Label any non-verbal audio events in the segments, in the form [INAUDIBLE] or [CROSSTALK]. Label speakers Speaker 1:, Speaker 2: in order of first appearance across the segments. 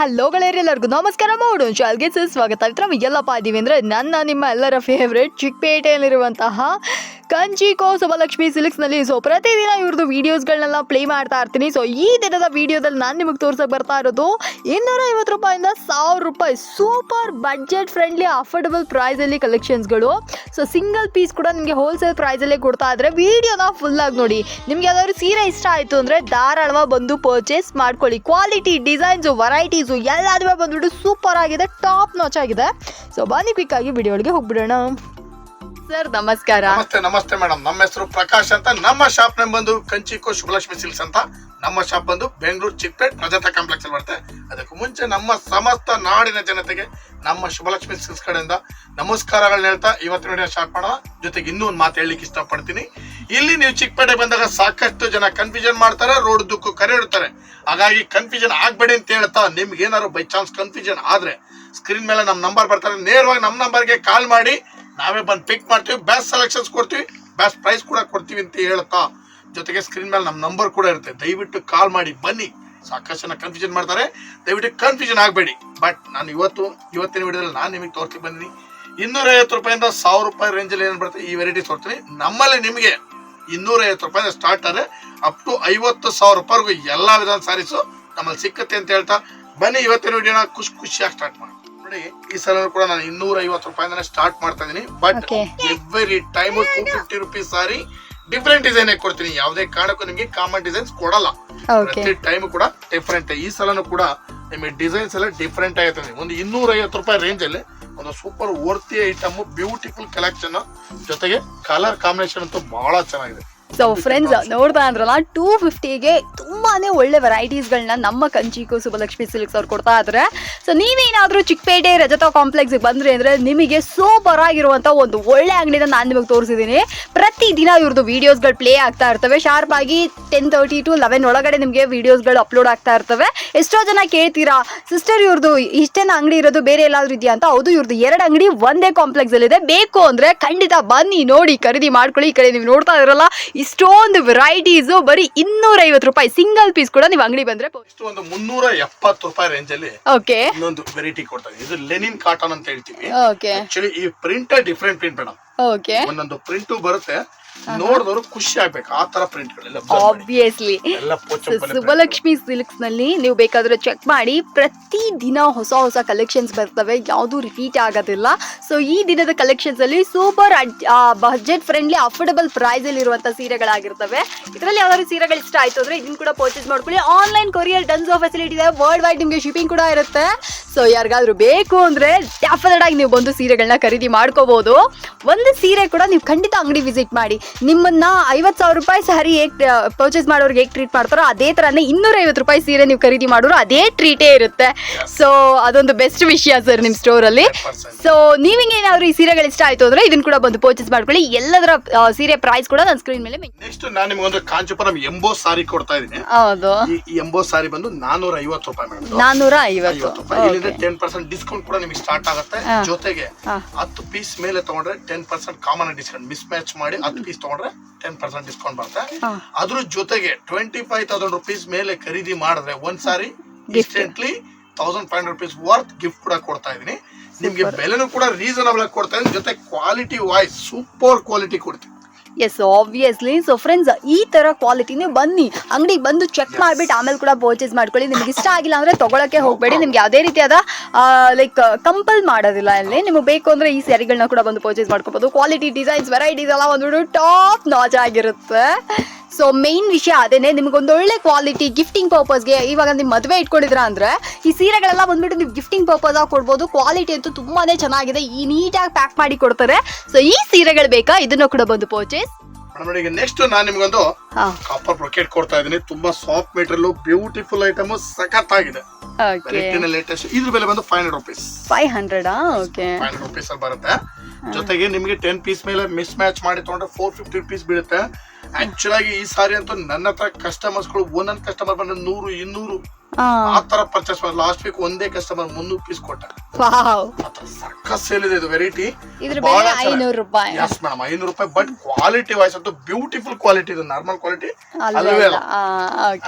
Speaker 1: Hello ಗಳೇರಿ ಎಲ್ಲರಿಗೂ ನಮಸ್ಕಾರ. ಮಾಡೋಣ ಶಾಲ್ಗೆ ಸ್ವಾಗತ ಇವತ್ತು ನಾವು ಎಲ್ಲಪ್ಪ ಇದೀವಿ ಅಂದರೆ ನನ್ನ, ನಿಮ್ಮ ಎಲ್ಲರ ಫೇವ್ರೇಟ್ ಚಿಕ್ಕಪೇಟೆಯಲ್ಲಿರುವಂತಹ ಕಂಚಿ ಕೋ ಸಿಲ್ಕ್ಸ್ನಲ್ಲಿ. ಸೊ ಪ್ರತಿದಿನ ಇವ್ರದ್ದು ವಿಡಿಯೋಸ್ಗಳನ್ನೆಲ್ಲ ಪ್ಲೇ ಮಾಡ್ತಾ ಇರ್ತೀನಿ. ಸೊ ಈ ದಿನದ ವಿಡಿಯೋದಲ್ಲಿ ನಾನು ನಿಮಗೆ ತೋರ್ಸಕ್ಕೆ ಬರ್ತಾ ಇರೋದು ಇನ್ನೂರ ಐವತ್ತು ರೂಪಾಯಿಂದ ಸಾವಿರ ರೂಪಾಯಿ. ಸೂಪರ್ ಬಜೆಟ್ ಫ್ರೆಂಡ್ಲಿ ಅಫೋರ್ಡಬಲ್ ಪ್ರೈಸಲ್ಲಿ ಕಲೆಕ್ಷನ್ಸ್ಗಳು ಸೊ ಸಿಂಗಲ್ ಪೀಸ್ ಕೂಡ ನಿಮಗೆ ಹೋಲ್ಸೇಲ್ ಪ್ರೈಸಲ್ಲೇ ಕೊಡ್ತಾ ಇದ್ರೆ ವಿಡಿಯೋನ ಫುಲ್ಲಾಗಿ ನೋಡಿ. ನಿಮ್ಗೆ ಯಾವ್ದಾದ್ರು ಸೀರೆ ಇಷ್ಟ ಆಯಿತು ಅಂದರೆ ಧಾರಾಳವಾಗಿ ಬಂದು ಪರ್ಚೇಸ್ ಮಾಡ್ಕೊಳ್ಳಿ. ಕ್ವಾಲಿಟಿ ಡಿಸೈನ್ಸು ವೆರೈಟೀಸು ಎಲ್ಲದೂ ಬಂದ್ಬಿಟ್ಟು ಸೂಪರ್ ಆಗಿದೆ ಟಾಪ್ ನಾಚ್ ಆಗಿದೆ. ಸೊ ಬನ್ನಿ ಕ್ವಿಕ್ ಆಗಿ ವಿಡಿಯೋ ಒಳಗೆ ಹೋಗ್ಬಿಡೋಣ. ಸರ್, ನಮಸ್ಕಾರ.
Speaker 2: ನಮಸ್ತೆ ನಮಸ್ತೆ ಮೇಡಮ್. ನಮ್ಮ ಹೆಸರು ಪ್ರಕಾಶ್ ಅಂತ. ನಮ್ಮ ಶಾಪ್ ನೇಮ್ ಬಂದು ಕಂಚಿಕೋ ಶುಭಲಕ್ಷ್ಮಿ ಸಿಲ್ಸ್ ಅಂತ. ನಮ್ಮ ಶಾಪ್ ಬಂದು ಬೆಂಗಳೂರು ಚಿಕ್ಕಪೇಟ್ ಪ್ರಜಾತಾ ಕಾಂಪ್ಲೆಕ್ಸ್ ಅಲ್ಲಿ ಬರುತ್ತೆ. ಅದಕ್ಕೂ ಮುಂಚೆ ನಮ್ಮ ಸಮಸ್ತ ನಾಡಿನ ಜನತೆಗೆ ನಮ್ಮ ಶುಭಲಕ್ಷ್ಮಿ ಸಿಲ್ಸ್ ಕಡೆಯಿಂದ ನಮಸ್ಕಾರಗಳನ್ನ ಹೇಳ್ತಾ ಇವತ್ತಿನ ವಿಡಿಯೋ ಸ್ಟಾರ್ಟ್ ಮಾಡೋಣ. ಜೊತೆಗೆ ಇನ್ನೂ ಒಂದು ಮಾತು ಹೇಳಲಿಕ್ಕೆ ಇಷ್ಟಪಡ್ತೀನಿ. ಇಲ್ಲಿ ನೀವು ಚಿಕ್ಕಪೇಟೆ ಬಂದಾಗ ಸಾಕಷ್ಟು ಜನ ಕನ್ಫ್ಯೂಷನ್ ಮಾಡ್ತಾರೆ, ರೋಡ್ ದುಕ್ಕು ಕರೆ ಇಡ್ತಾರೆ. ಹಾಗಾಗಿ ಕನ್ಫ್ಯೂಷನ್ ಆಗಬೇಡಿ ಅಂತ ಹೇಳ್ತಾ ನಿಮ್ಗೆ ಏನಾದ್ರು ಬೈ ಚಾನ್ಸ್ ಕನ್ಫ್ಯೂಷನ್ ಆದ್ರೆ ಸ್ಕ್ರೀನ್ ಮೇಲೆ ನಮ್ಮ ನಂಬರ್ ಬರ್ತಾರೆ. ನೇರವಾಗಿ ನಮ್ಮ ನಂಬರ್ಗೆ ಕಾಲ್ ಮಾಡಿ ನಾವೇ ಬಂದು ಪಿಕ್ ಮಾಡ್ತೀವಿ ಬೆಸ್ಟ್ ಸೆಲೆಕ್ಷನ್ಸ್ ಕೊಡ್ತೀವಿ ಬೆಸ್ಟ್ ಪ್ರೈಸ್ ಕೂಡ ಕೊಡ್ತೀವಿ ಅಂತ ಹೇಳ್ತಾ ಜೊತೆಗೆ ಸ್ಕ್ರೀನ್ ಮೇಲೆ ನಮ್ಮ ನಂಬರ್ ಕೂಡ ಇರುತ್ತೆ. ದಯವಿಟ್ಟು ಕಾಲ್ ಮಾಡಿ, ಬನ್ನಿ. ಸಾಕಷ್ಟು ಜನ ಕನ್ಫ್ಯೂಷನ್ ಮಾಡ್ತಾರೆ. ದಯವಿಟ್ಟು ಕನ್ಫ್ಯೂಷನ್ ಆಗಬೇಡಿ. ಬಟ್ ನಾನು ಇವತ್ತು, ಇವತ್ತಿನ ವಿಡಿಯೋದಲ್ಲಿ ನಾನು ನಿಮಗೆ ತೋರಿಸಿ ಬಂದಿನಿ ಇನ್ನೂರ ಐವತ್ತು ರೂಪಾಯಿಂದ ಸಾವಿರ ರೂಪಾಯಿ ರೇಂಜಲ್ಲಿ ಏನು ಬರುತ್ತೆ ಈ ವೆರೈಟಿ ತೋರ್ತೀನಿ ನಮ್ಮಲ್ಲಿ ನಿಮಗೆ ಇನ್ನೂರ ಐವತ್ತು ರೂಪಾಯಿಂದ ಸ್ಟಾರ್ಟ್ ಆದರೆ ಅಪ್ ಟು ಐವತ್ತು ಸಾವಿರ ರೂಪಾಯಿವರೆಗೂ ಎಲ್ಲ ವಿಧದ ಸಾರೀಸು ನಮ್ಮಲ್ಲಿ ಸಿಕ್ಕತ್ತೆ ಅಂತ ಹೇಳ್ತಾ, ಬನ್ನಿ ಇವತ್ತಿನ ವಿಡಿಯೋನ ಖುಷಿ ಖುಷಿಯಾಗಿ ಸ್ಟಾರ್ಟ್ ಮಾಡಿ ನೋಡಿ ಈ ಸಲ ಕೂಡ ನಾನು ಇನ್ನೂರ ಐವತ್ತು ರೂಪಾಯಿಂದ ಸ್ಟಾರ್ಟ್ ಮಾಡ್ತಾ ಇದೀನಿ. But. Every time two fifty rupees sari different design ಕೊಡ್ತೀನಿ. ಯಾವುದೇ ಕಾರಣಕ್ಕೂ ನಿಮಗೆ ಕಾಮನ್ ಡಿಸೈನ್ಸ್ ಕೊಡಲ್ಲ. ಪ್ರತಿ ಟೈಮ್ ಕೂಡ ಡಿಫ್ರೆಂಟ್ ಈ ಸಲನು ಕೂಡ ನಿಮಗೆ ಡಿಸೈನ್ಸ್ ಎಲ್ಲ ಡಿಫ್ರೆಂಟ್ ಆಗಿರ್ತದೆ ಒಂದು ಇನ್ನೂರ ಐವತ್ತು ರೂಪಾಯಿ ರೇಂಜ್ ಅಲ್ಲಿ ಒಂದು super worthy item beautiful collection ಜೊತೆಗೆ ಕಲರ್ ಕಾಂಬಿನೇಷನ್ ಅಂತೂ ಬಹಳ ಚೆನ್ನಾಗಿದೆ.
Speaker 1: ಸೊ ಫ್ರೆಂಡ್ಸ್ ನೋಡ್ತಾ ಅಂದ್ರಲ್ಲ ಟೂ ಫಿಫ್ಟಿಗೆ ತುಂಬಾನೇ ಒಳ್ಳೆ ವೆರೈಟೀಸ್ಗಳನ್ನ ನಮ್ಮ ಕಂಚಿಕು ಸುಬಲಕ್ಷ್ಮಿ ಸಿಲ್ಕ್ಸ್ ಅವ್ರು ಕೊಡ್ತಾ ಇದ್ದಾರೆ ಸೊ ನೀವೇನಾದ್ರೂ ಚಿಕ್ಕಪೇಟೆ ರಜತ ಕಾಂಪ್ಲೆಕ್ಸ್ಗೆ ಬಂದ್ರೆ ಅಂದ್ರೆ ನಿಮಗೆ ಸೂಪರ್ ಆಗಿರುವಂತ ಒಂದು ಒಳ್ಳೆ ಅಂಗಡಿನ ನಾನು ನಿಮಗೆ ತೋರಿಸಿದ್ದೀನಿ ಪ್ರತಿ ದಿನ ಇವ್ರದ್ದು ವಿಡಿಯೋಸ್ಗಳು ಪ್ಲೇ ಆಗ್ತಾ ಇರ್ತವೆ. ಶಾರ್ಪ್ ಆಗಿ ಟೆನ್ ತರ್ಟಿ ಟು ಲೆವೆನ್ ಒಳಗಡೆ ನಿಮಗೆ ವಿಡಿಯೋಸ್ಗಳು ಅಪ್ಲೋಡ್ ಆಗ್ತಾ ಇರ್ತವೆ. ಎಷ್ಟೋ ಜನ ಕೇಳ್ತೀರಾ ಸಿಸ್ಟರ್ ಇವ್ರದ್ದು ಇಷ್ಟೇನ ಅಂಗಡಿ ಇರೋದು ಬೇರೆ ಎಲ್ಲಾದರೂ ಇದೆಯಾ? ಅಂತ. ಹೌದು ಇವ್ರದ್ದು ಎರಡು ಅಂಗಡಿ ಒಂದೇ ಕಾಂಪ್ಲೆಕ್ಸ್ ಅಲ್ಲಿ ಇದೆ ಬೇಕು ಅಂದ್ರೆ ಖಂಡಿತ ಬನ್ನಿ, ನೋಡಿ, ಖರೀದಿ ಮಾಡ್ಕೊಳ್ಳಿ. ಈ ಕಡೆ ನೀವು ನೋಡ್ತಾ ಇರಲ್ಲ ಇಷ್ಟೊಂದು ವೆರೈಟೀಸ್ ಬರೀ ಇನ್ನೂರ ಐವತ್ತು ರೂಪಾಯಿ. ಸಿಂಗಲ್ ಪೀಸ್ ಕೂಡ ನೀವು ಅಂಗಡಿ ಬಂದ್ರೆ
Speaker 2: ಇಷ್ಟು ಒಂದು ಮುನ್ನೂರ ಎಪ್ಪತ್ತು ರೂಪಾಯಿ ರೇಂಜ್ ಅಲ್ಲಿ
Speaker 1: ಓಕೆ
Speaker 2: ಇನ್ನೊಂದು ವೆರೈಟಿ ಕೊಡ್ತಾರೆ ಇದು ಲೆನಿನ್ ಕಾಟನ್ ಅಂತ ಹೇಳ್ತೀವಿ
Speaker 1: ಓಕೆ
Speaker 2: ಆಕ್ಚುಲಿ ಈ print different print madam
Speaker 1: okay
Speaker 2: ಒಂದೊಂದು ಪ್ರಿಂಟು ಬರುತ್ತೆ. ನೋಡಿದವರು ಖುಷಿ ಆಗ್ಬೇಕು. ಆ ತರ
Speaker 1: ಆಬ್ವಿಯಸ್ಲಿ ಸುಬ್ಬಲಕ್ಷ್ಮಿ ಸಿಲ್ಕ್ಸ್ನಲ್ಲಿ ನೀವು ಬೇಕಾದ್ರೆ ಚೆಕ್ ಮಾಡಿ. ಪ್ರತಿ ದಿನ ಹೊಸ ಹೊಸ ಕಲೆಕ್ಷನ್ಸ್ ಬರ್ತವೆ. ಯಾವುದು ರಿಪೀಟ್ ಆಗೋದಿಲ್ಲ. ಸೊ ಈ ದಿನದ ಕಲೆಕ್ಷನ್ಸ್ ಅಲ್ಲಿ super budget friendly affordable price ಅಲ್ಲಿ ಇರುವಂತಹ ಸೀರೆಗಳಾಗಿರ್ತವೆ. ಇದರಲ್ಲಿ ಯಾವ್ದಾದ್ರು ಸೀರೆಗಳು ಇಷ್ಟ ಆಯ್ತು ಅಂದ್ರೆ ಇದನ್ನ ಕೂಡ ಪರ್ಚೇಸ್ ಮಾಡ್ಕೊಳ್ಳಿ. ಆನ್ಲೈನ್ ಕೊರಿಯರ್ ಡನ್ಸ್ ಫೆಸಿಲಿಟಿ ಇದೆ. ವರ್ಲ್ಡ್ ವೈಡ್ ನಿಮಗೆ ಶಿಪಿಂಗ್ ಕೂಡ ಇರುತ್ತೆ. ಸೊ ಯಾರಿಗಾದ್ರೂ ಬೇಕು ಅಂದ್ರೆ ಡೆಫಿನೆಟ್ ಆಗಿ ನೀವು ಬಂದು ಸೀರೆಗಳನ್ನ ಖರೀದಿ ಮಾಡ್ಕೋಬಹುದು ಒಂದು ಸೀರೆ ಕೂಡ ನೀವು ಖಂಡಿತ ಅಂಗಡಿ ವಿಸಿಟ್ ಮಾಡಿ. ನಿಮ್ಮನ್ನ ಐವತ್ತು ಸಾವಿರ ರೂಪಾಯಿ ಸಾರಿ ಹೇಗೆ ಪರ್ಚೇಸ್ ಮಾಡೋರ್ಗೆ ಹೇಗೆ ಟ್ರೀಟ್ ಮಾಡ್ತಾರೋ ಅದೇ ಥರನೇ ಇನ್ನೂರ ಐವತ್ತು ರೂಪಾಯಿ ಸೀರೆ ನೀವು ಖರೀದಿ ಮಾಡೋರು ಅದೇ ಟ್ರೀಟೇ ಇರುತ್ತೆ. ಸೊ ಅದೊಂದು ಬೆಸ್ಟ್ ವಿಷಯ ಸರ್ ನಿಮ್ಮ ಸ್ಟೋರಲ್ಲಿ
Speaker 2: 100%.
Speaker 1: ಸೊ ನಿಮಗೆ ಏನಾದ್ರು ಈ ಸೀರೆಗಳು ಇಷ್ಟ ಆಯ್ತು ಅಂದ್ರೆ ಇದನ್ನ ಕೂಡ ಬಂದು ಪರ್ಚೇಸ್ ಮಾಡ್ಕೊಳ್ಳಿ. ಎಲ್ಲದರ ಸೀರೆ ಪ್ರೈಸ್ ಕೂಡ ನನ್ನ ಸ್ಕ್ರೀನ್ ಮೇಲೆ
Speaker 2: ನೆಕ್ಸ್ಟ್ ನಾನು ನಿಮಗೊಂದು ಕಾಂಚಿಪುರಂ ಎಂಬೋ ಸಾರಿ ಕೊಡ್ತಾ ಇದೀನಿ
Speaker 1: ಹೌದು.
Speaker 2: ಈ ಎಂಬೋ ಸಾರಿ ಬಂದು ನಾನೂರ ಐವತ್ತು ರೂಪಾಯಿ ಮೇಡಮ್
Speaker 1: ನಾನೂರ ಐವತ್ತು
Speaker 2: ಇಲ್ಲಿಂದ ಟೆನ್ ಪರ್ಸೆಂಟ್ ಡಿಸ್ಕೌಂಟ್ ಕೂಡ ನಿಮಗೆ ಸ್ಟಾರ್ಟ್ ಆಗುತ್ತೆ. ಜೊತೆಗೆ. ಹತ್ತು ಪೀಸ್ ಮೇಲೆ ತಗೊಂಡ್ರೆ ten percent common discount miss match ಮಾಡಿ ಹತ್ತು ಪೀಸ್ ತಗೊಂಡ್ರೆ ಟೆನ್ ಪರ್ಸೆಂಟ್ ಡಿಸ್ಕೌಂಟ್ ಬರುತ್ತೆ. ಅದ್ರ ಜೊತೆಗೆ ಟ್ವೆಂಟಿ ಫೈವ್ ತೌಸಂಡ್ ರುಪೀಸ್ ಮೇಲೆ ಖರೀದಿ ಮಾಡಿದ್ರೆ ಒಂದ್ ಸಾರಿ. Instantly thousand five hundred rupees worth gift ಕೂಡ ಕೊಡ್ತಾ ಇದೀನಿ ನಿಮ್ಗೆ ಬೆಲೆನೂ ಕೂಡ ರೀಸನಬಲ್ ಆಗಿ ಕೊಡ್ತಾ ಇದ್ದೀನಿ. ಜೊತೆ ಕ್ವಾಲಿಟಿ ವಾಯ್ಸ್ ಸೂಪರ್ ಕ್ವಾಲಿಟಿ ಕೊಡ್ತೀನಿ.
Speaker 1: ಎಸ್ ಆಬ್ವಿಯಸ್ಲಿ ಸೊ ಫ್ರೆಂಡ್ಸ್ ಈ ತರ ಕ್ವಾಲಿಟಿನೇ ಬನ್ನಿ. ಅಂಗಡಿಗೆ ಬಂದು ಚೆಕ್ ಮಾಡ್ಬಿಟ್ಟು ಆಮೇಲೆ ಕೂಡ ಪರ್ಚೇಸ್ ಮಾಡ್ಕೊಳ್ಳಿ. ನಿಮ್ಗೆ ಇಷ್ಟ ಆಗಿಲ್ಲ ಅಂದ್ರೆ ತಗೊಳಕ್ಕೆ ಹೋಗಬೇಡಿ. ನಿಮ್ಗೆ ಯಾವುದೇ ರೀತಿಯಾದ ಲೈಕ್ ಕಂಪಲ್ ಮಾಡೋದಿಲ್ಲ ಅಲ್ಲಿ ನಿಮಗೆ ಬೇಕು ಅಂದ್ರೆ ಈ ಸ್ಯಾರಿಗಳನ್ನ ಕೂಡ ಬಂದು ಪರ್ಚೇಸ್ ಮಾಡ್ಕೋಬಹುದು ಕ್ವಾಲಿಟಿ ಡಿಸೈನ್ಸ್ ವೆರೈಟೀಸ್ ಎಲ್ಲ ಒಂದು ಟಾಪ್ ನಾಚ್ ಆಗಿರುತ್ತೆ. ಸೊ ಮೇನ್ ವಿಷಯ ಅದೇನೆ ನಿಮ್ಗೊಂದು ಒಳ್ಳೆ ಕ್ವಾಲಿಟಿ ಗಿಫ್ಟಿಂಗ್ ಪರ್ಪಸ್ಗೆ ಇವಾಗ ನಿಮ್ಮ ಮದುವೆ ಇಟ್ಕೊಂಡಿದ್ರ ಅಂದ್ರೆ ಈ ಸೀರೆಗಳೆಲ್ಲ ಬಂದ್ಬಿಟ್ಟು ನೀವು ಗಿಫ್ಟಿಂಗ್ ಪರ್ಪಸ್ ಆಗಿ ಕೊಡ್ಬೋದು. ಕ್ವಾಲಿಟಿ ಅಂತೂ ತುಂಬಾನೇ ಚೆನ್ನಾಗಿದೆ. ಈ ನೀಟಾಗಿ ಪ್ಯಾಕ್ ಮಾಡಿ ಕೊಡ್ತಾರೆ. ಸೊ ಈ ಸೀರೆಗಳು ಬೇಕಾ? ಇದನ್ನ ಕೂಡ ಬಂದು ಪರ್ಚೇಸ್
Speaker 2: ಈಗ ನೆಕ್ಸ್ಟ್ ನಾನು ನಿಮ್ಗೊಂದು ಕಾಪರ್ ಬ್ರೊಕೆಟ್ ಕೊಡ್ತಾ ಇದೀನಿ ತುಂಬಾ ಸಾಫ್ಟ್ ಮೆಟೀರಿಯಲ್ ಬ್ಯೂಟಿಫುಲ್ ಐಟಮ್ ಸಖತ್ ಆಗಿದೆ ಲೇಟೆಸ್ಟ್ ಇದ್ರ ಬೆಲೆ ಬಂದು ಫೈವ್ ಹಂಡ್ರೆಡ್ ರುಪೀಸ್
Speaker 1: ಫೈವ್ ಹಂಡ್ರೆಡಾ ಓಕೆ
Speaker 2: ಫೈವ್ ಹಂಡ್ರೆಡ್ ರುಪೀಸ್ ಅಲ್ಲಿ ಬರುತ್ತೆ. ಜೊತೆಗೆ ನಿಮಗೆ ಟೆನ್ ಪೀಸ್ ಮೇಲೆ ಮಿಸ್ ಮ್ಯಾಚ್ ಮಾಡಿ ತಗೊಂಡ್ರೆ ಫೋರ್ ಫಿಫ್ಟಿ ರುಪೀಸ್ ಬೀಳುತ್ತೆ. ಆಕ್ಚುಲ್ ಆಗಿ ಈ ಸಾರಿ ಅಂತೂ ನನ್ನ ಹತ್ರ ಕಸ್ಟಮರ್ಸ್ಗಳು ಒಂದೊಂದು ಕಸ್ಟಮರ್ ಬಂದ್ರೆ ನೂರು ಇನ್ನೂರು ಆ. ತರ ಪರ್ಚೇಸ್ ಮಾಡಿ. ಲಾಸ್ಟ್ ವೀಕ್ ಒಂದೇ ಕಸ್ಟಮರ್ ಮುನ್ನೂರು ಪೀಸ್ ಕೊಟ್ಟ.
Speaker 1: ಸಕ್ಕಸ್
Speaker 2: ಸಕ್ಕ ಸೇಲ್ ಇದೆ ಇದು ವೆರೈಟಿ
Speaker 1: ಐನೂರು ರೂಪಾಯಿ.
Speaker 2: ಎಸ್ ಮೇಡಮ್ ಐನೂರು ರೂಪಾಯಿ ಬಟ್ ಕ್ವಾಲಿಟಿ ವೈಸ್ ಅಂತೂ ಬ್ಯೂಟಿಫುಲ್ ಕ್ವಾಲಿಟಿ ಇದು ನಾರ್ಮಲ್ ಕ್ವಾಲಿಟಿ
Speaker 1: ಅಲ್ವೇ ಅಲ್ಲ.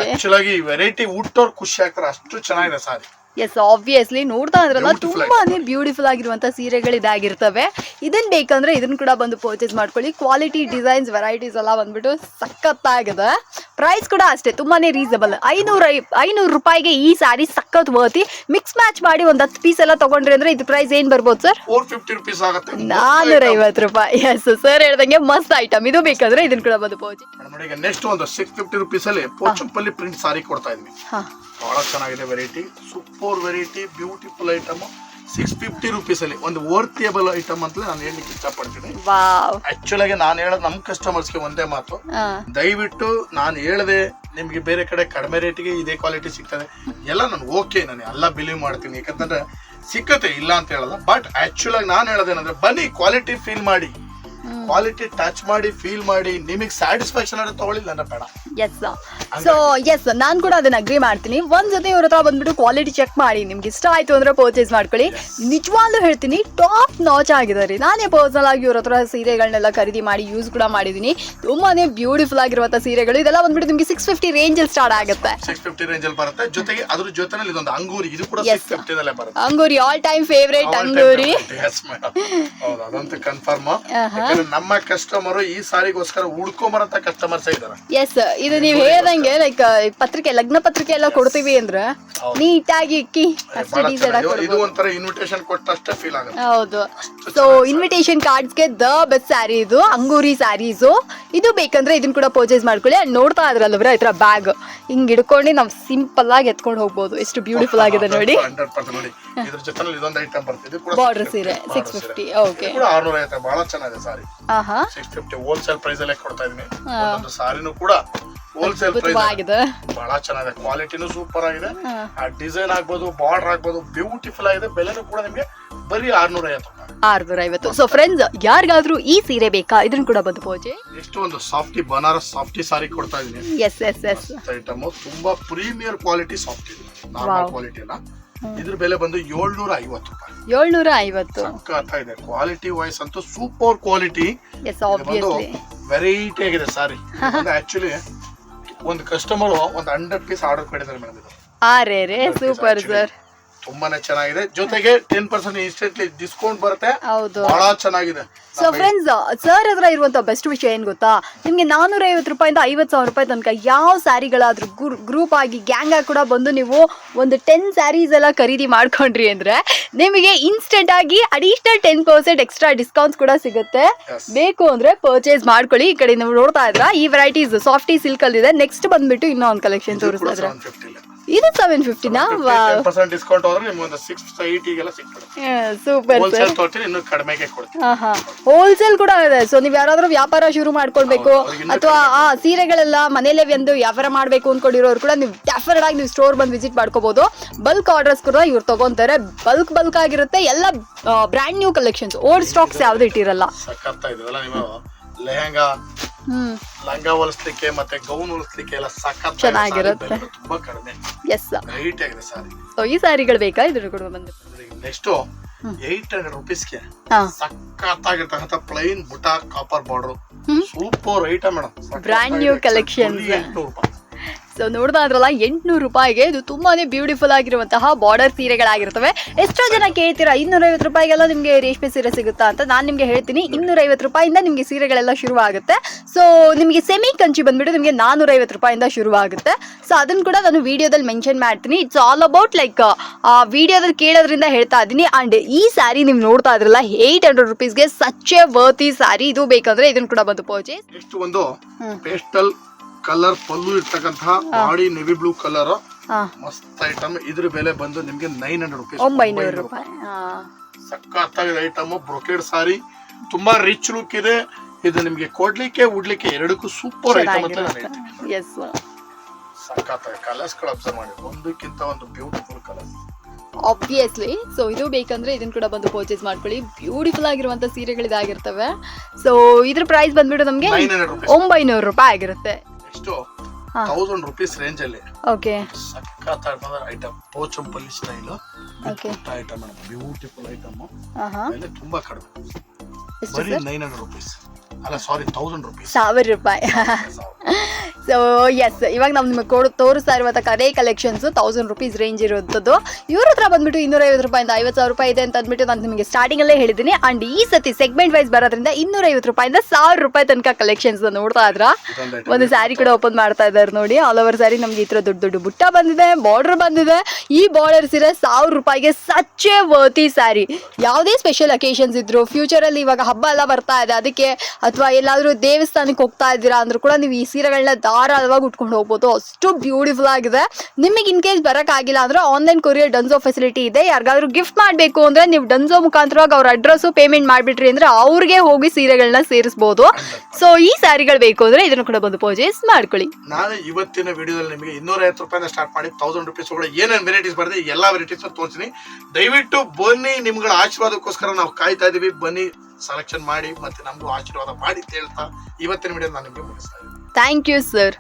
Speaker 2: ಆಕ್ಚುಲ್ ಆಗಿ ವೆರೈಟಿ ಹುಟ್ಟೋರ್ ಖುಷಿ ಆಗ್ತಾರೆ ಅಷ್ಟು ಚೆನ್ನಾಗಿದೆ ಸಾರಿ.
Speaker 1: ಎಸ್ ಆಬ್ವಿಯಸ್ಲಿ ನೋಡ್ತಾ ಇದ್ರಲ್ಲ ತುಂಬಾನೇ ಬ್ಯೂಟಿಫುಲ್ ಆಗಿರುವಂತ ಸೀರೆಗಳು ಇದಾಗಿರ್ತವೆ. ಇದನ್ ಬೇಕಂದ್ರೆ ಇದನ್ನ ಕೂಡ ಬಂದು ಪರ್ಚೇಸ್ ಮಾಡ್ಕೊಳ್ಳಿ. ಕ್ವಾಲಿಟಿ ಡಿಸೈನ್ಸ್ ವೆರೈಟೀಸ್ ಎಲ್ಲ ಬಂದ್ಬಿಟ್ಟು ಸಖತ್ತಾಗಿದೆ. ಪ್ರೈಸ್ ಕೂಡ ಅಷ್ಟೇ ತುಂಬಾನೇ ರೀಸನಬಲ್ ಐನೂರ ಐನೂರು ರೂಪಾಯಿಗೆ ಈ ಸಾರಿ ಸಖತ್ ಬರ್ತಿ ಮಿಕ್ಸ್ ಮ್ಯಾಚ್ ಮಾಡಿ ಒಂದ್ ಹತ್ತು ಪೀಸ್ ಎಲ್ಲ ತಗೊಂಡ್ರಿ ಅಂದ್ರೆ ಇದು ಪ್ರೈಸ್ ಏನ್ ಬರ್ಬೋದು ಸರ್
Speaker 2: ಫೋರ್ ಫಿಫ್ಟಿ ರುಪೀಸ್ ಆಗುತ್ತೆ.
Speaker 1: ನಾನೂರ ಐವತ್ತು ರೂಪಾಯಿ. ಎಸ್ ಸರ್ ಹೇಳ್ದಂಗೆ ಮಸ್ತ್ ಐಟಮ್ ಇದು ಬೇಕಾದ್ರೆ ಇದನ್ನ ಕೂಡ ಬಂದು ಪರ್ಚೇಸ್
Speaker 2: ಮೇಡಮ್ ಈಗ ನೆಕ್ಸ್ಟ್ ಒಂದು ಸಿಕ್ಸ್ ಫಿಫ್ಟಿ ರುಪೀಸ್ ಅಲ್ಲಿ ಪೋಚಂಪಲ್ಲಿ ಪ್ರಿಂಟ್ ಸಾರಿ ಕೊಡ್ತಾ ಇದ್ವಿ. ಬಹಳ ಚೆನ್ನಾಗಿದೆ variety super variety beautiful item six fifty rupees ಅಲ್ಲಿ ಒಂದು ವರ್ತಿಯಬಲ್ ಐಟಮ್ ಅಂತ ನಾನು ಹೇಳಲಿಕ್ಕೆ ಇಷ್ಟಪಡ್ತೀನಿ. ಆಕ್ಚುಲ್ ಆಗಿ ನಾನು ಹೇಳೋದು ನಮ್ಮ ಕಸ್ಟಮರ್ಸ್ಗೆ ಒಂದೇ ಮಾತು. ದಯವಿಟ್ಟು ನಾನು ಹೇಳದೆ ನಿಮ್ಗೆ ಬೇರೆ ಕಡೆ ಕಡಿಮೆ ರೇಟಿಗೆ ಇದೇ ಕ್ವಾಲಿಟಿ ಸಿಗ್ತದೆ. ಎಲ್ಲ ನಾನು ಓಕೆ ನಾನು ಎಲ್ಲ ಬಿಲೀವ್ ಮಾಡ್ತೀನಿ. ಯಾಕಂತಂದ್ರೆ ಸಿಕ್ಕತ್ತೆ ಇಲ್ಲ ಅಂತ ಹೇಳಲ್ಲ. ಬಟ್ ಆಕ್ಚುಲ್ ಆಗಿ ನಾನು ಹೇಳೋದೇನಂದ್ರೆ ಬನ್ನಿ ಕ್ವಾಲಿಟಿ ಫೀಲ್ ಮಾಡಿ. ಕ್ವಾಲಿಟಿ ಟಚ್ ಮಾಡಿ ಫೀಲ್ ಮಾಡಿ ನಿಮಗೆ ಸ್ಯಾಟಿಸ್ಫ್ಯಾಕ್ಷನ್ ಆದ್ರೆ ತಗೊಳ್ಳಿಲ್ಲ ಅಂದ್ರೆ ಬೇಡ.
Speaker 1: ಎಸ್ ಸೊ ಎಸ್ ನಾನು ಕೂಡ ಅದನ್ನ ಅಗ್ರಿ ಮಾಡ್ತೀನಿ. ಒಂದ್ ಜೊತೆ ಇವ್ರ ಹತ್ರ ಬಂದ್ಬಿಟ್ಟು ಕ್ವಾಲಿಟಿ ಚೆಕ್ ಮಾಡಿ. ನಿಮ್ಗೆ ಇಷ್ಟ ಆಯ್ತು ಅಂದ್ರೆ ಪರ್ಚೇಸ್ ಮಾಡ್ಕೊಳ್ಳಿ. ನಿಜವಾಗ್ಲೂ ಹೇಳ್ತೀನಿ ಟಾಪ್ ನಾಚ್ ಆಗಿದೆ ರೀ ನಾನೇ ಪರ್ಸನಲ್ ಆಗಿ ಇವ್ರ ಹತ್ರ ಸೀರೆಗಳನ್ನೆಲ್ಲ ಖರೀದಿ ಮಾಡಿ ಯೂಸ್ ಕೂಡ ಮಾಡಿದೀನಿ. ತುಂಬಾನೇ ಬ್ಯೂಟಿಫುಲ್ ಆಗಿರುವಂತ ಸೀರೆಗಳು. ಇದೆಲ್ಲ ಬಂದ್ಬಿಟ್ಟು ನಿಮ್ಗೆ ಸಿಕ್ಸ್ ಫಿಫ್ಟಿ ರೇಂಜ್ ಅಲ್ಲಿ ಸ್ಟಾರ್ಟ್ ಆಗುತ್ತೆ.
Speaker 2: ಸಿಕ್ಸ್ ಫಿಫ್ಟಿ ರೇಂಜ್ ಅಲ್ಲಿ ಬರುತ್ತೆ. ಜೊತೆಗೆ ಅದ್ರ ಜೊತೆನಲ್ಲಿ ಇದೊಂದು ಅಂಗೂರಿ. ಇದು ಕೂಡ. ಸಿಕ್ಸ್ ಫಿಫ್ಟಿ ನಲ್ಲೇ ಬರುತ್ತೆ.
Speaker 1: Angoori all time favourite Angoori.
Speaker 2: ಹೌದು ಅದಂತೂ ಕನ್ಫರ್ಮ್ [LAUGHS] ಯಾಕಂದ್ರೆ ನಮ್ಮ ಕಸ್ಟಮರ್ ಈ ಸಾರಿಗೋಸ್ಕರ ಹುಡ್ಕೊಂಬರಂತ ಕಸ್ಟಮರ್ಸ್ ಇದಾರೆ
Speaker 1: ಎಸ್ ಇದು ನೀವು ಹೇಳ್ದಂಗೆ ಲೈಕ್ ಪತ್ರಿಕೆ ಲಗ್ನ ಪತ್ರಿಕೆ ಎಲ್ಲ ಕೊಡ್ತೀವಿ ಅಂದ್ರೆ. ನೀಟಾಗಿ ಇಕ್ಕಿ ಅಷ್ಟೇ
Speaker 2: ಇದು. ಒಂಥರ ಇನ್ವಿಟೇಷನ್ ಕೊಟ್ಟಷ್ಟೇ ಫೀಲ್ ಆಗುತ್ತೆ.
Speaker 1: ಹೌದು. ಸೊ ಇನ್ವಿಟೇಷನ್ ಕಾರ್ಡ್ಸ್ಗೆ ದ ಬೆಸ್ಟ್ ಸ್ಯಾರಿ ಇದು ಅಂಗೂರಿ ಸ್ಯಾರೀಸು ಇದು ಬೇಕಂದ್ರೆ ಇದನ್ನ ಕೂಡ ಪರ್ಚೇಸ್ ಮಾಡ್ಕೊಳ್ಳಿ. ಅಂಡ್ ನೋಡ್ತಾ ಇದ್ರಲ್ಲ ಈ ಇದ್ರ ಬ್ಯಾಗ್ ಹಿಂಗ್ ಹಿಡ್ಕೊಂಡು ನಾವು ಸಿಂಪಲ್ ಆಗಿ ಎತ್ಕೊಂಡು ಹೋಗ್ಬೋದು. ಎಷ್ಟು ಬ್ಯೂಟಿಫುಲ್ ಆಗಿದೆ ನೋಡಿ.
Speaker 2: ಇದ್ರ ಜೊತೆ ಇದೊಂದು ಐಟಮ್
Speaker 1: ಬಾರ್ಡರ್ ಸೀರೆ ಸಿಕ್ಸ್ ಫಿಫ್ಟಿ ಓಕೆ
Speaker 2: ಬಹಳ ಚೆನ್ನಾಗಿದೆ sari six fifty wholesale price ಅಲ್ಲೇ ಕೊಡ್ತಾ ಇದೀನಿ ಒಂದೊಂದು ಸಾರಿನೂ ಕೂಡ ಹೋಲ್ಸೇಲ್ ಪ್ರೈಸ್
Speaker 1: ಆಗಿದೆ
Speaker 2: ಬಹಳ ಚೆನ್ನಾಗಿದೆ. ಕ್ವಾಲಿಟಿನೂ ಸೂಪರ್ ಆಗಿದೆ. ಆ ಡಿಸೈನ್ ಆಗ್ಬೋದು ಬಾರ್ಡರ್ ಆಗ್ಬೋದು ಬ್ಯೂಟಿಫುಲ್ ಆಗಿದೆ. ಬೆಲೆನೂ ಕೂಡ ನಿಮಗೆ ಬರೀ ಆರ್ನೂರ ಐವತ್ತು
Speaker 1: ಆರ್ನೂರ ಐವತ್ತು ಸೊ ಫ್ರೆಂಡ್ಸ್ ಯಾರಿಗಾದ್ರೂ ಈ ಸೀರೆ ಬೇಕಾ? ಇದನ್ನ ಕೂಡ ಬಂದು ಪೋಜೆ.
Speaker 2: ಎಷ್ಟು ಒಂದು ಸಾಫ್ಟಿ ಬನಾರಸ್ ಸಾಫ್ಟಿ ಸಾರಿ ಕೊಡ್ತಾ ಇದೀನಿ
Speaker 1: ಎಸ್ ಎಸ್ ಎಸ್
Speaker 2: ಐಟಮ್ ತುಂಬಾ premier quality softy normal. Quality ಅಲ್ಲ. ಇದ್ರ ಬೆಲೆ ಬಂದು ಏಳ್ನೂರ ಐವತ್ತು ರೂಪಾಯಿ.
Speaker 1: ಏಳ್ನೂರ ಐವತ್ತು
Speaker 2: ಸಖತ್ ಇದೆ. ಕ್ವಾಲಿಟಿ ವೈಸ್ ಅಂತೂ ಸೂಪರ್ ಕ್ವಾಲಿಟಿ
Speaker 1: ಎಸ್
Speaker 2: ಬಂದು
Speaker 1: ಆಬ್ವಿಯಸ್ಲಿ
Speaker 2: ವೆರೈಟಿ ಆಗಿದೆ ಸಾರಿ ಆಕ್ಚುಲಿ [LAUGHS] ಒಂದು ಕಸ್ಟಮರ್ ಒಂದು ಹಂಡ್ರೆಡ್ ಪೀಸ್ ಆರ್ಡರ್ ಕೊಟ್ಟಿದ್ದಾರೆ ಮೇಡಮ್ ಇದು.
Speaker 1: ಆ ರೇ ರೇ ಸೂಪರ್ ಸರ್
Speaker 2: ತುಂಬಾನೇ ಚೆನ್ನಾಗಿದೆ. ಜೊತೆಗೆ ಟೆನ್ ಪರ್ಸೆಂಟ್ ಇನ್ಸ್ಟೆಂಟ್ಲಿ ಡಿಸ್ಕೌಂಟ್ ಬರುತ್ತೆ.
Speaker 1: ಹೌದು.
Speaker 2: ಬಹಳ ಚೆನ್ನಾಗಿದೆ.
Speaker 1: ಸೊ ಫ್ರೆಂಡ್ಸ್ ಸರ್ ಹತ್ರ ಇರುವಂತ ಬೆಸ್ಟ್ ವಿಷಯ ಏನ್ ಗೊತ್ತಾ? ನಿಮ್ಗೆ ನಾನೂರ ಐವತ್ತು ರೂಪಾಯಿಂದ ಐವತ್ತು ಸಾವಿರ ರೂಪಾಯಿ ತನಕ ಯಾವ ಸ್ಯಾರಿಗಳಾದ್ರೂ ಗ್ರೂಪ್ ಆಗಿ ಗ್ಯಾಂಗ್ ಆಗಿ ಕೂಡ ಬಂದು ನೀವು ಒಂದು ಟೆನ್ ಸ್ಯಾರೀಸ್ ಎಲ್ಲ ಖರೀದಿ ಮಾಡ್ಕೊಂಡ್ರಿ ಅಂದ್ರೆ ನಿಮಗೆ ಇನ್ಸ್ಟೆಂಟ್ ಆಗಿ additional ten percent extra discounts ಕೂಡ ಸಿಗುತ್ತೆ. ಬೇಕು ಅಂದ್ರೆ ಪರ್ಚೇಸ್ ಮಾಡ್ಕೊಳ್ಳಿ. ಈ ಕಡೆ ನೀವು ನೋಡ್ತಾ ಇದ್ರ ಈ ವೆರೈಟೀಸ್ ಸಾಫ್ಟಿ ಸಿಲ್ಕ್ ಅಲ್ಲಿ ಇದೆ ನೆಕ್ಸ್ಟ್ ಬಂದ್ಬಿಟ್ಟು ಇನ್ನೊಂದು ಕಲೆಕ್ಷನ್ ತೋರಿಸ್ತಾ ಇದ್ರ ಇದು ಸೆವೆನ್ ಫಿಫ್ಟಿನಾ
Speaker 2: ಟೆನ್ ಪರ್ಸೆಂಟ್ ಡಿಸ್ಕೌಂಟ್ ಹೋದ್ರೆ ನಿಮ್ಗೆ ಒಂದು ಸಿಕ್ಸ್ ಏಯ್ಟಿಗೆಲ್ಲ
Speaker 1: ಸೂಪರ್ ಸರ್
Speaker 2: ಹೋಲ್ಸೇಲ್ ತೊಗೊಳ್ತೀನಿ ಇನ್ನೂ ಕಡಿಮೆಗೆ ಕೊಡ್ತೀನಿ
Speaker 1: ಹೋಲ್ಸೇಲ್ ಕೂಡ ಇದೆ. ಸೊ ನೀವು ಯಾರಾದರೂ ವ್ಯಾಪಾರ ಶುರು ಮಾಡ್ಕೊಳ್ಬೇಕು ಅಥವಾ ಆ ಸೀರೆಗಳೆಲ್ಲ ಮನೆಯಲ್ಲೇ ಒಂದು ವ್ಯಾಪಾರ ಮಾಡಬೇಕು ಅಂದ್ಕೊಂಡಿರೋರು ಕೂಡ ನೀವು ಡೆಫಿನೆಟ್ ಆಗಿ ನೀವು ಸ್ಟೋರ್ ಬಂದು ವಿಸಿಟ್ ಮಾಡ್ಕೋಬಹುದು ಬಲ್ಕ್ ಆರ್ಡರ್ಸ್ ಕೂಡ ಇವ್ರು ತಗೊಂತಾರೆ. ಬಲ್ಕ್ ಬಲ್ಕ್ ಆಗಿರುತ್ತೆ. ಎಲ್ಲ brand new collections old stocks ಯಾವ್ದು ಇಟ್ಟಿರಲ್ಲ.
Speaker 2: ನೀವು ಲೆಹಂಗಾ? ಲಂಗ ಹೊಲಿಸ್ಲಿಕ್ಕೆ ಮತ್ತೆ ಗೌನ್ ಹೊಲಿಸ್ಲಿಕ್ಕೆ ಎಲ್ಲ ಸಖತ್
Speaker 1: ಚೆನ್ನಾಗಿರುತ್ತೆ.
Speaker 2: ತುಂಬಾ ಕಡಿಮೆ.
Speaker 1: ಎಸ್
Speaker 2: ಹೈಟ್ ಆಗಿದೆ ಸಾರಿ.
Speaker 1: ಸೊ ಈ ಸಾರಿಗಳು ಬೇಕಾ? ಇದ್ರ ಕೂಡ ಬಂದು.
Speaker 2: ನೆಕ್ಸ್ಟ್ ಏಟ್ ಹಂಡ್ರೆಡ್ ರುಪೀಸ್ಗೆ ಸಖತ್ತಾಗಿರ್ತಕ್ಕಂಥ plain buta copper border super item madam
Speaker 1: brand new collection
Speaker 2: ಎಂಟ್ನೂರು ರೂಪಾಯಿ.
Speaker 1: ನೋಡ್ತಾ ಇದ್ರಲ್ಲ ಎಂಟ್ನೂರು ರೂಪಾಯಿಗೆ ಇದು ತುಂಬಾನೇ ಬ್ಯೂಟಿಫುಲ್ ಆಗಿರುವಂತಹ ಬಾರ್ಡರ್ ಸೀರೆಗಳಾಗಿರ್ತವೆ ಎಷ್ಟೋ ಜನ ಕೇಳ್ತೀರಾ ಇನ್ನೂರೈವತ್ತು ರೂಪಾಯಿಗೆಲ್ಲ ನಿಮಗೆ ರೇಷ್ಮೆ ಸೀರೆ ಸಿಗುತ್ತಾ ಅಂತ ನಾನು ನಿಮಗೆ ಹೇಳ್ತೀನಿ. ಇನ್ನೂರೈವತ್ತು ರೂಪಾಯಿಂದ ನಿಮಗೆ ಸೀರೆಗಳೆಲ್ಲ ಶುರುವಾಗುತ್ತೆ. ಸೊ ನಿಮಗೆ ಸೆಮಿ ಕಂಚಿ ಬಂದ್ಬಿಟ್ಟು ನಿಮಗೆ ನಾನೂರೈವತ್ತು ರೂಪಾಯಿಂದ ಶುರುವಾಗುತ್ತೆ. ಸೊ ಅದನ್ನು ಕೂಡ ನಾನು ವಿಡಿಯೋದಲ್ಲಿ ಮೆನ್ಷನ್ ಮಾಡ್ತೀನಿ. ಇಟ್ಸ್ ಆಲ್ ಅಬೌಟ್ ಲೈಕ್ ಆ ವಿಡಿಯೋದಲ್ಲಿ ಕೇಳೋದ್ರಿಂದ ಹೇಳ್ತಾ ಇದ್ದೀನಿ. ಆ್ಯಂಡ್ ಈ ಸ್ಯಾರಿ ನೀವು ನೋಡ್ತಾ ಇದ್ರಲ್ಲ ಏಯ್ಟ್ ಹಂಡ್ರೆಡ್ ರುಪೀಸ್ಗೆ ಸಚ್ಚೆ ವರ್ತಿ ಸ್ಯಾರಿ ಇದು ಬೇಕಂದ್ರೆ ಇದನ್ನು ಕೂಡ ಬಂದು ಪರ್ಚೇಸ್
Speaker 2: ನೆಕ್ಸ್ಟ್ ಒಂದು. ಪೇಸ್ಟಲ್ ಕಲರ್ ಪಲ್ಲು ಇರ್ತಕ್ಕಂತಹ ಬಾಡಿ ನೆವಿ ಬ್ಲೂ ಕಲರ್ ಮಸ್ತ್ ಐಟಮ್ ಇದ್ರ ಬೆಲೆ ಬಂದು ನಿಮ್ಗೆ ನೈನ್ ಹಂಡ್ರೆಡ್ ರುಪೀಸ್
Speaker 1: ಒಂಬೈನೂರು ರೂಪಾಯಿ.
Speaker 2: ಸಖತ್ತಾಗಿದೆ ಐಟಮ್ ಬ್ರೊಕೆಡ್ ಸಾರಿ ತುಂಬಾ ರಿಚ್ ಲುಕ್ ಇದೆ. ಇದು ನಿಮ್ಗೆ ಕೊಡ್ಲಿಕ್ಕೆ ಉಡ್ಲಿಕ್ಕೆ ಎರಡಕ್ಕೂ ಸೂಪರ್ ಐಟಮ್ ಅಂತ ನಾನು ಹೇಳ್ತೀನಿ.
Speaker 1: ಎಸ್
Speaker 2: ಸಖತ್ತಾಗಿ ಕಲರ್ಸ್ಗಳು ಅಬ್ಸರ್ವ್ ಮಾಡಿ. ಒಂದಕ್ಕಿಂತ ಒಂದು ಬ್ಯೂಟಿಫುಲ್ ಕಲರ್
Speaker 1: ಆಬ್ವಿಯಸ್ಲಿ ಸೊ ಇದು ಬೇಕಂದ್ರೆ ಇದನ್ನ ಕೂಡ ಬಂದು ಪರ್ಚೇಸ್ ಮಾಡ್ಕೊಳ್ಳಿ. ಬ್ಯೂಟಿಫುಲ್ ಆಗಿರುವಂತ ಸೀರೆಗಳು ಇದಾಗಿರ್ತವೆ ಸೊ ಇದ್ರ ಪ್ರೈಸ್ ಬಂದ್ಬಿಟ್ಟು ನಮಗೆ ಒಂಬೈನೂರು ರೂಪಾಯಿ ಆಗಿರುತ್ತೆ.
Speaker 2: ನೆಕ್ಸ್ಟ್
Speaker 1: ಹಾ.
Speaker 2: ತೌಸಂಡ್ ರುಪೀಸ್ ರೇಂಜ್ ಅಲ್ಲಿ
Speaker 1: okay
Speaker 2: ಸಖತ್ತಾದ item Pochampalli style
Speaker 1: Okay.
Speaker 2: Item beautiful item
Speaker 1: ಆಹಾ
Speaker 2: ಬೆಲೆ ತುಂಬಾ ಕಡಿಮೆ
Speaker 1: ಎಷ್ಟು
Speaker 2: ಬರೀ
Speaker 1: ಸರ್
Speaker 2: ನೈನ್ ಹಂಡ್ರೆಡ್ ರುಪೀಸ್ ಅಲ್ಲ ಸಾರಿ ತೌಸಂಡ್ ರುಪೀಸ್
Speaker 1: ಸಾವಿರ ರೂಪಾಯಿ ಸೊ ಎಸ್ ಇವಾಗ ನಾವು ನಿಮಗೆ ಕೊಡು, ತೋರಿಸ್ತಾ ಇರುವಂಥ ಅದೇ ಕಲೆಕ್ಷನ್ಸ್ ತೌಸಂಡ್ ರುಪೀಸ್ ರೇಂಜ್ ಇರುವಂಥದ್ದು ಇವ್ರ ಹತ್ರ ಬಂದ್ಬಿಟ್ಟು ಇನ್ನೂರೈವತ್ತು ರೂಪಾಯಿಂದ ಐವತ್ತು ಸಾವಿರ ರೂಪಾಯಿ ಇದೆ ಅಂತ ಅಂದ್ಬಿಟ್ಟು ನಾನು ನಿಮಗೆ ಸ್ಟಾರ್ಟಿಂಗ್ ಅಲ್ಲೇ ಹೇಳಿದ್ದೀನಿ. ಆ್ಯಂಡ್ ಈ ಸತಿ ಸೆಗ್ಮೆಂಟ್ ವೈಸ್ ಬರೋದ್ರಿಂದ ಇನ್ನೂರೈವತ್ತು ರೂಪಾಯಿಂದ ಸಾವಿರ ರೂಪಾಯಿ ತನಕ ಕಲೆಕ್ಷನ್ಸ್ ನೋಡ್ತಾ ಇದ್ರ. ಒಂದು ಸ್ಯಾರಿ ಕೂಡ ಓಪನ್ ಮಾಡ್ತಾ ಇದ್ದಾರೆ ನೋಡಿ. ಆಲ್ ಓವರ್ ಸ್ಯಾರಿ ನಮ್ಗೆ ಈ ಥರ ದೊಡ್ಡ ದೊಡ್ಡ ಬುಟ್ಟ ಬಂದಿದೆ ಬಾರ್ಡರ್ ಬಂದಿದೆ. ಈ ಬಾರ್ಡರ್ ಸೀರೆ ಸಾವಿರ ರೂಪಾಯಿಗೆ ಸಚ್ಚೆ ವರ್ತಿ ಸ್ಯಾರಿ ಯಾವುದೇ ಸ್ಪೆಷಲ್ ಅಕೇಶನ್ಸ್ ಇದ್ರು ಫ್ಯೂಚರಲ್ಲಿ ಇವಾಗ ಹಬ್ಬ ಎಲ್ಲ ಬರ್ತಾ ಇದೆ. ಅದಕ್ಕೆ ಅಥವಾ ಎಲ್ಲಾದರೂ ದೇವಸ್ಥಾನಕ್ಕೆ ಹೋಗ್ತಾ ಇದ್ದೀರಾ ಅಂದ್ರೂ ಕೂಡ ನೀವು ಈ ಸೀರೆಗಳನ್ನ ಧಾರಾಳವಾಗಿ ಉಟ್ಕೊಂಡು ಹೋಗ್ಬೋದು. ಅಷ್ಟು ಬ್ಯೂಟಿಫುಲ್ ಆಗಿದೆ. ನಿಮಗೆ ಇನ್ ಕೇಸ್ ಬರೋಕ್ಕಾಗಿಲ್ಲ ಅಂದ್ರೆ ಆನ್ಲೈನ್ ಕೊರಿಯರ್ ಡನ್ಸೋ ಫೆಸಿಲಿಟಿ ಇದೆ. ಯಾರಿಗಾದ್ರೂ ಗಿಫ್ಟ್ ಮಾಡಬೇಕು ಅಂದ್ರೆ ನೀವು ಡನ್ಸೋ ಮುಖಾಂತರವಾಗಿ ಅವ್ರ ಅಡ್ರೆಸ್ಸು ಪೇಮೆಂಟ್ ಮಾಡಿಬಿಟ್ರಿ ಅಂದ್ರೆ ಅವ್ರಿಗೆ ಹೋಗಿ ಸೀರೆಗಳನ್ನ ಸೇರಿಸ್ಬೋದು. ಸೊ ಈ ಸ್ಯಾರಿಗಳು ಬೇಕು ಅಂದ್ರೆ ಇದನ್ನು ಕೂಡ ಬಂದು ಪರ್ಚೇಸ್ ಮಾಡ್ಕೊಳ್ಳಿ.
Speaker 2: ನಾನು ಇವತ್ತಿನ ವಿಡಿಯೋದಲ್ಲಿ ನಿಮಗೆ ಇನ್ನೂರೈವತ್ತು ರೂಪಾಯಿಂದ ಸ್ಟಾರ್ಟ್ ಮಾಡಿ ತೌಸಂಡ್ ರುಪೀಸ್ ಒಳಗೆ ಏನೇನು ವೆರೈಟೀಸ್ ಬರ್ತದೆ, ಎಲ್ಲ ವೆರೈಟೀಸ್ ತೋರಿಸ್ತೀನಿ. ದಯವಿಟ್ಟು ಬನ್ನಿ, ನಿಮ್ಗಳ ಆಶೀರ್ವಾದಕ್ಕೋಸ್ಕರ ನಾವು ಕಾಯ್ತಾ ಇದೀವಿ. ಬನ್ನಿ ಸೆಲೆಕ್ಷನ್ ಮಾಡಿ ಮತ್ತೆ ನಮಗೂ ಆಶೀರ್ವಾದ ಮಾಡಿ ಹೇಳ್ತಾ ಇವತ್ತಿನ ವಿಡಿಯೋ ನಾನು ನಿಮಗೆ ಮುಗಿಸ್ತಾ ಇದ್ದೀನಿ
Speaker 1: ಥ್ಯಾಂಕ್ ಯು ಸರ್